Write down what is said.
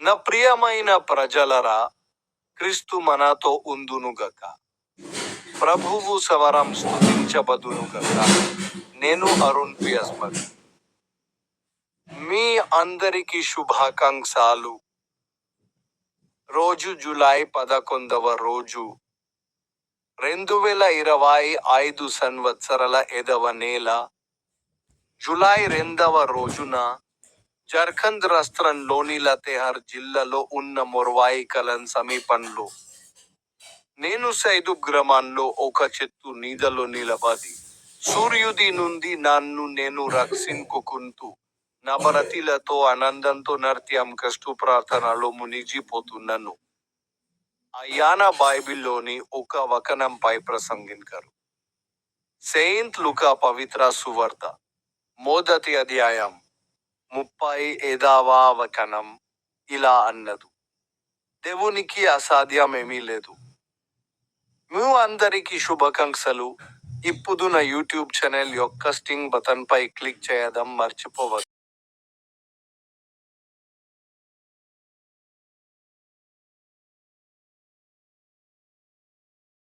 నా ప్రియమైన ప్రజలరా క్రీస్తు మనతో ఉందునుగక ప్రభువు సవరం స్థుతించబదునుగక నేను అరుణ్ పియస్మత్ మీ అందరికీ శుభాకాంక్షలు. రోజు జూలై పదకొండవ రోజు రెండు వేల ఇరవై ఐదు సంవత్సరాల ఎదవ నెల జూలై రెండవ రోజున జార్ఖండ్ రాష్ట్రంలోని లతేహర్ జిల్లాలో ఉన్న మొర్వాయి కలన్ సమీపంలో. నేను సైదు గ్రామంలో ఒక చెట్టు నీడలో నిలబడి సూర్యుడి నుండి నన్ను నేను రక్షించుకుంటూ నా భరతిలతో ఆనందంతో నర్త్యం కష్టు ప్రార్థనలో మునిగిపోతున్నాను. అయాన బైబిల్లోని ఒక వకనంపై ప్రసంగించారు. సెయింట్ లుకా పవిత్ర సువార్త మొదటి అధ్యాయం. ముప్పై ఐదవ వచనం ఇలా అన్నదు. దేవునికి అసాధ్యమేమీ లేదు. మీ అందరికీ శుభాకాంక్షలు. ఇప్పుడు నా యూట్యూబ్ ఛానల్ యొక్క స్టింగ్ బటన్పై క్లిక్ చేయడం మర్చిపోవద్దు.